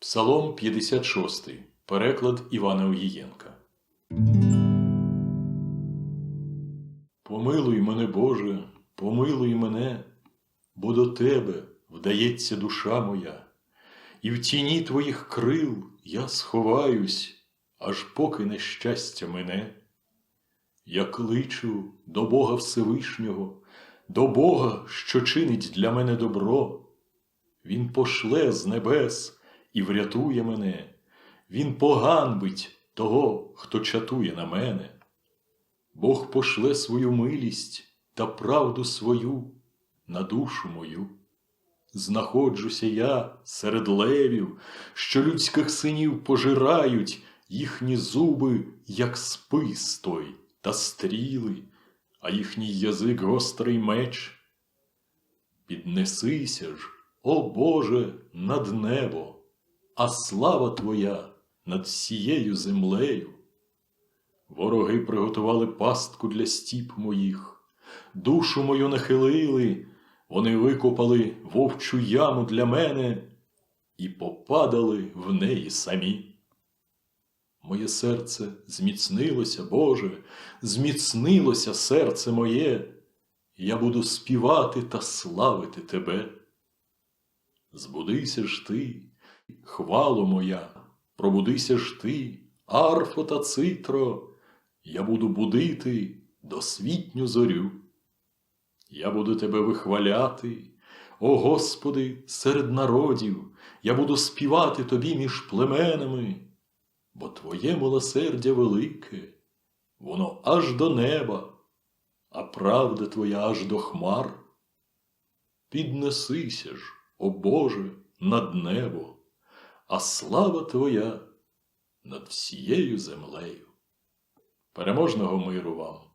Псалом 56. Переклад Івана Огієнка. Помилуй мене, Боже, помилуй мене, бо до Тебе вдається душа моя, і в тіні Твоїх крил я сховаюсь, аж поки нещастя мене. Я кличу до Бога Всевишнього, до Бога, що чинить для мене добро. Він пошле з небес і врятує мене, Він поганбить того, хто чатує на мене. Бог пошле свою милість та правду свою на душу мою. Знаходжуся я серед левів, що людських синів пожирають, їхні зуби, як спис той, та стріли, а їхній язик гострий меч. Піднесися ж, о Боже, над небо, а слава Твоя над всією землею. Вороги приготували пастку для стіп моїх, душу мою нахилили, вони викопали вовчу яму для мене і попадали в неї самі. Моє серце зміцнилося, Боже, зміцнилося серце моє, я буду співати та славити Тебе. Збудися ж ти, хвало моя, пробудися ж ти, арфо та цитро, я буду будити досвітню зорю. Я буду тебе вихваляти, о Господи, серед народів, я буду співати тобі між племенами, бо Твоє милосердя велике, воно аж до неба, а правда Твоя аж до хмар. Піднесися ж, о Боже, над небо, а слава Твоя над всією землею. Переможного миру вам!